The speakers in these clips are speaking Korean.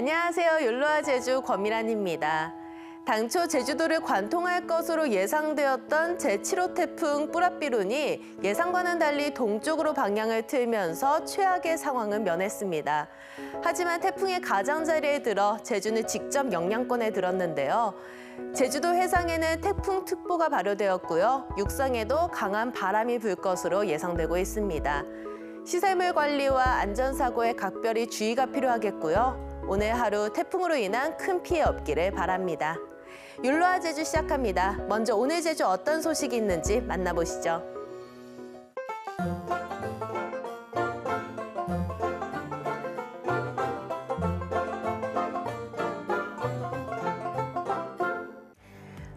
안녕하세요. 율로아 제주 권미란입니다. 당초 제주도를 관통할 것으로 예상되었던 제7호 태풍 뿌라삐룬이 예상과는 달리 동쪽으로 방향을 틀면서 최악의 상황은 면했습니다. 하지만 태풍의 가장자리에 들어 제주는 직접 영향권에 들었는데요. 제주도 해상에는 태풍특보가 발효되었고요. 육상에도 강한 바람이 불 것으로 예상되고 있습니다. 시설물 관리와 안전사고에 각별히 주의가 필요하겠고요. 오늘 하루 태풍으로 인한 큰 피해 없기를 바랍니다. 율로아 제주 시작합니다. 먼저 오늘 제주 어떤 소식이 있는지 만나보시죠.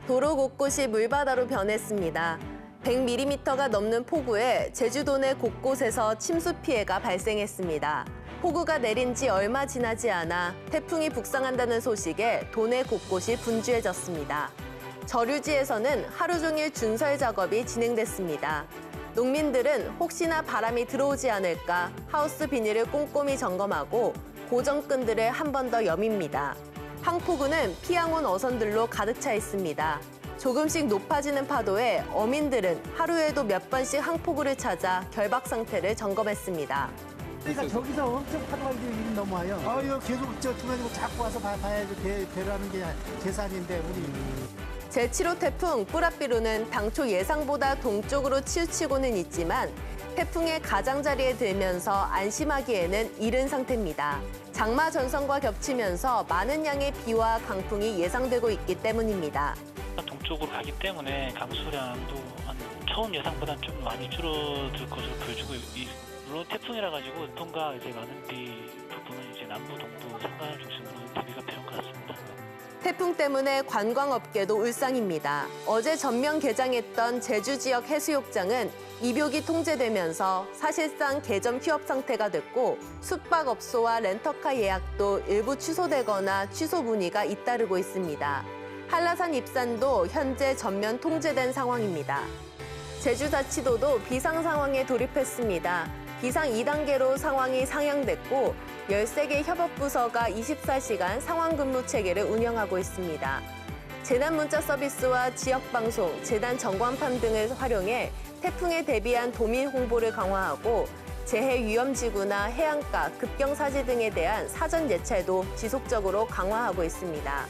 도로 곳곳이 물바다로 변했습니다. 100mm가 넘는 폭우에 제주도 내 곳곳에서 침수 피해가 발생했습니다. 폭우가 내린 지 얼마 지나지 않아 태풍이 북상한다는 소식에 도내 곳곳이 분주해졌습니다. 저류지에서는 하루 종일 준설 작업이 진행됐습니다. 농민들은 혹시나 바람이 들어오지 않을까 하우스 비닐을 꼼꼼히 점검하고 고정끈들을 한 번 더 여밉니다. 항포구는 피양원 어선들로 가득 차 있습니다. 조금씩 높아지는 파도에 어민들은 하루에도 몇 번씩 항포구를 찾아 결박 상태를 점검했습니다. 그러니까 저기서 엄청 파도가 이제 넘어와요. 아 이거 계속 저 중간에 자꾸 와서 봐, 봐야지 배, 배라는 게 재산인데 우리 제7호 태풍 뿌라삐루는 당초 예상보다 동쪽으로 치우치고는 있지만 태풍의 가장자리에 들면서 안심하기에는 이른 상태입니다. 장마 전선과 겹치면서 많은 양의 비와 강풍이 예상되고 있기 때문입니다. 동쪽으로 가기 때문에 강수량도 한 처음 예상보다 좀 많이 줄어들 것으로 보여지고 이- 물론 태풍이라 가지고 통과 이제 많은 비 부분은 이제 남부 동부 산간을 중심으로 대비가 필요한 것 같습니다. 태풍 때문에 관광업계도 울상입니다. 어제 전면 개장했던 제주 지역 해수욕장은 입욕이 통제되면서 사실상 개점 휴업 상태가 됐고 숙박업소와 렌터카 예약도 일부 취소되거나 취소 문의가 잇따르고 있습니다. 한라산 입산도 현재 전면 통제된 상황입니다. 제주자치도도 비상 상황에 돌입했습니다. 비상 2단계로 상황이 상향됐고 13개 협업부서가 24시간 상황 근무 체계를 운영하고 있습니다. 재난 문자 서비스와 지역 방송, 재난 전광판 등을 활용해 태풍에 대비한 도민 홍보를 강화하고 재해 위험 지구나 해안가, 급경 사지 등에 대한 사전 예찰도 지속적으로 강화하고 있습니다.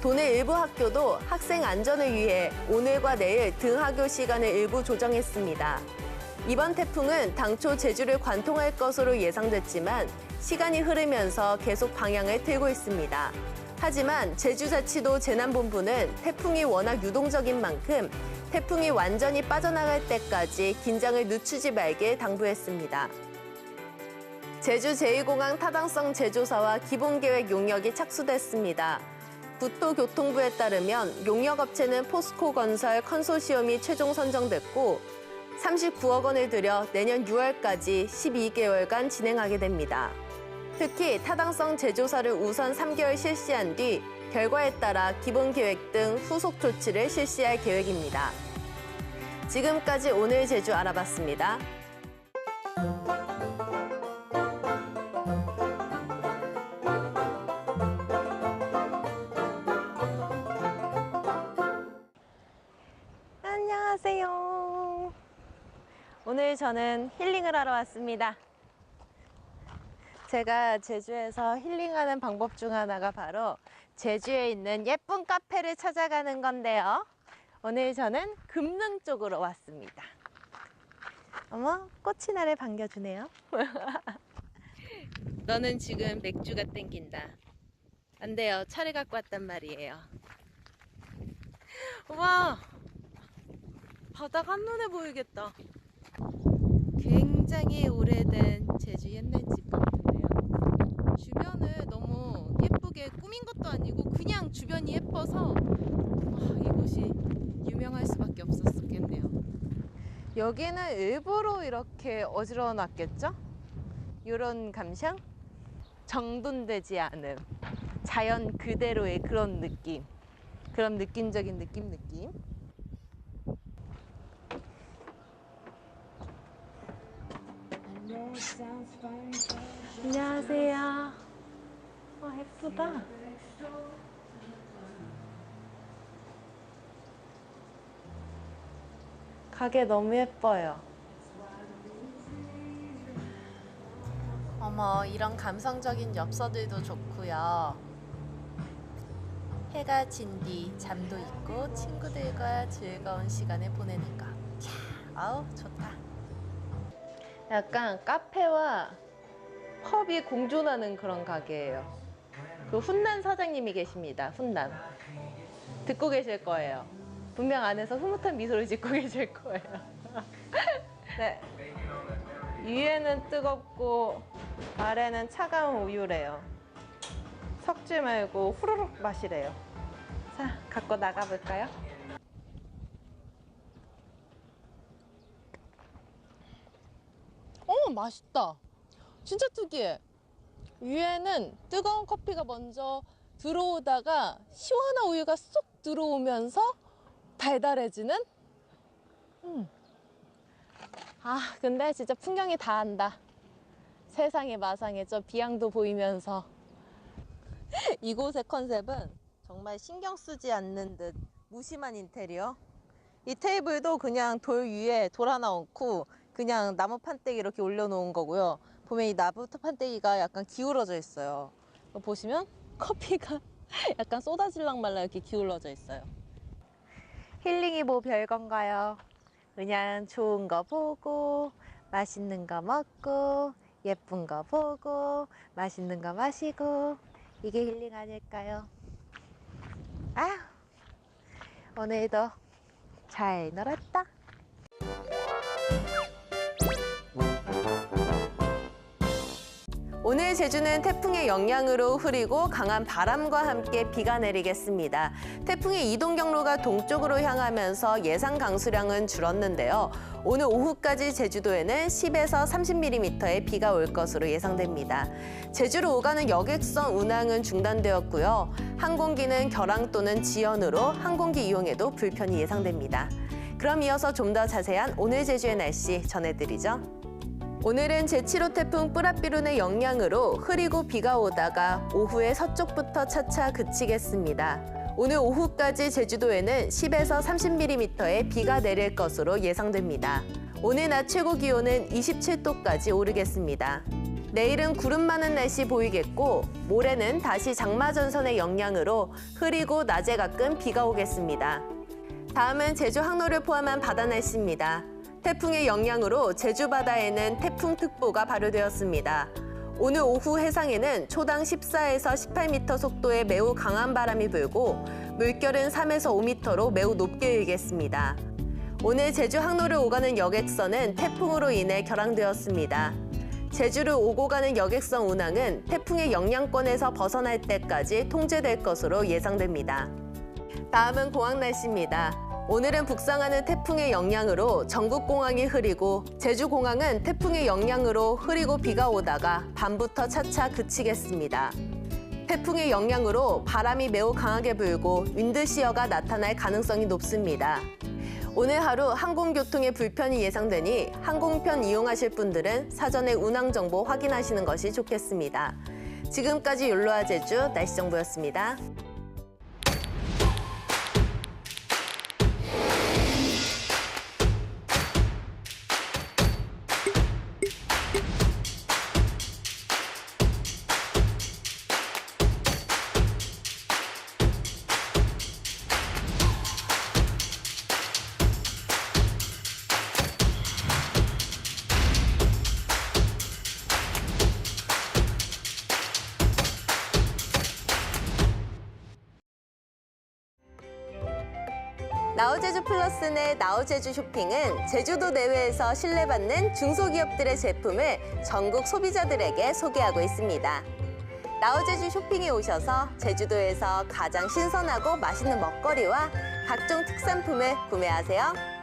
도내 일부 학교도 학생 안전을 위해 오늘과 내일 등하교 시간을 일부 조정했습니다. 이번 태풍은 당초 제주를 관통할 것으로 예상됐지만 시간이 흐르면서 계속 방향을 틀고 있습니다. 하지만 제주자치도 재난본부는 태풍이 워낙 유동적인 만큼 태풍이 완전히 빠져나갈 때까지 긴장을 늦추지 말길 당부했습니다. 제주 제2공항 타당성 제조사와 기본계획 용역이 착수됐습니다. 국토교통부에 따르면 용역업체는 포스코 건설 컨소시엄이 최종 선정됐고 39억 원을 들여 내년 6월까지 12개월간 진행하게 됩니다. 특히 타당성 제조사를 우선 3개월 실시한 뒤 결과에 따라 기본 계획 등 후속 조치를 실시할 계획입니다. 지금까지 오늘 제주 알아봤습니다. 저는 힐링을 하러 왔습니다. 제가 제주에서 힐링하는 방법 중 하나가 바로 제주에 있는 예쁜 카페를 찾아가는 건데요. 오늘 저는 금능 쪽으로 왔습니다. 어머, 꽃이 나를 반겨주네요. 너는 지금 맥주가 땡긴다. 안 돼요. 차를 갖고 왔단 말이에요. 와, 바다가 한눈에 보이겠다. 굉장히 오래된 제주 옛날 집 같은데요. 주변을 너무 예쁘게 꾸민 것도 아니고 그냥 주변이 예뻐서 와, 이곳이 유명할 수밖에 없었겠네요. 여기는 일부러 이렇게 어지러워 놨겠죠? 이런 감상? 정돈되지 않은 자연 그대로의 그런 느낌. 그런 느낌적인 느낌 느낌. 안녕하세요. 아, 예쁘다. 가게 너무 예뻐요. 어머, 이런 감성적인 엽서들도 좋고요. 해가 진 뒤 잠도 있고 친구들과 즐거운 시간을 보내는 거. 캬, 아우 좋다. 약간 카페와 펍이 공존하는 그런 가게예요. 그 훈남 사장님이 계십니다. 훈남. 듣고 계실 거예요. 분명 안에서 흐뭇한 미소를 짓고 계실 거예요. 네. 위에는 뜨겁고 아래는 차가운 우유래요. 섞지 말고 후루룩 마시래요. 자, 갖고 나가 볼까요? 어, 맛있다. 진짜 특이해. 위에는 뜨거운 커피가 먼저 들어오다가 시원한 우유가 쏙 들어오면서 달달해지는? 음. 아, 근데 진짜 풍경이 다 한다. 세상에 마상에 저 비양도 보이면서. 이곳의 컨셉은 정말 신경 쓰지 않는 듯 무심한 인테리어. 이 테이블도 그냥 돌 위에 돌 하나 얹고 그냥 나무 판때기 이렇게 올려놓은 거고요. 보면 이 나무 판때기가 약간 기울어져 있어요. 보시면 커피가 약간 쏟아질랑 말라 이렇게 기울어져 있어요. 힐링이 뭐 별건가요? 그냥 좋은 거 보고 맛있는 거 먹고 예쁜 거 보고 맛있는 거 마시고 이게 힐링 아닐까요? 아 오늘도 잘 놀았다. 오늘 제주는 태풍의 영향으로 흐리고 강한 바람과 함께 비가 내리겠습니다. 태풍의 이동 경로가 동쪽으로 향하면서 예상 강수량은 줄었는데요. 오늘 오후까지 제주도에는 10에서 30mm의 비가 올 것으로 예상됩니다. 제주로 오가는 여객선 운항은 중단되었고요. 항공기는 결항 또는 지연으로 항공기 이용에도 불편이 예상됩니다. 그럼 이어서 좀 더 자세한 오늘 제주의 날씨 전해드리죠. 오늘은 제7호 태풍 뿌라삐룬의 영향으로 흐리고 비가 오다가 오후에 서쪽부터 차차 그치겠습니다. 오늘 오후까지 제주도에는 10에서 30mm의 비가 내릴 것으로 예상됩니다. 오늘 낮 최고 기온은 27도까지 오르겠습니다. 내일은 구름 많은 날씨 보이겠고 모레는 다시 장마 전선의 영향으로 흐리고 낮에 가끔 비가 오겠습니다. 다음은 제주 항로를 포함한 바다 날씨입니다. 태풍의 영향으로 제주 바다에는 태풍특보가 발효되었습니다. 오늘 오후 해상에는 초당 14에서 18m 속도의 매우 강한 바람이 불고 물결은 3에서 5m로 매우 높게 일겠습니다. 오늘 제주 항로를 오가는 여객선은 태풍으로 인해 결항되었습니다. 제주를 오고 가는 여객선 운항은 태풍의 영향권에서 벗어날 때까지 통제될 것으로 예상됩니다. 다음은 공항 날씨입니다. 오늘은 북상하는 태풍의 영향으로 전국 공항이 흐리고 제주 공항은 태풍의 영향으로 흐리고 비가 오다가 밤부터 차차 그치겠습니다. 태풍의 영향으로 바람이 매우 강하게 불고 윈드시어가 나타날 가능성이 높습니다. 오늘 하루 항공교통에 불편이 예상되니 항공편 이용하실 분들은 사전에 운항 정보 확인하시는 것이 좋겠습니다. 지금까지 율로아 제주 날씨 정보였습니다. 나우제주 플러스 내 나우제주 쇼핑은 제주도 내외에서 신뢰받는 중소기업들의 제품을 전국 소비자들에게 소개하고 있습니다. 나우제주 쇼핑에 오셔서 제주도에서 가장 신선하고 맛있는 먹거리와 각종 특산품을 구매하세요.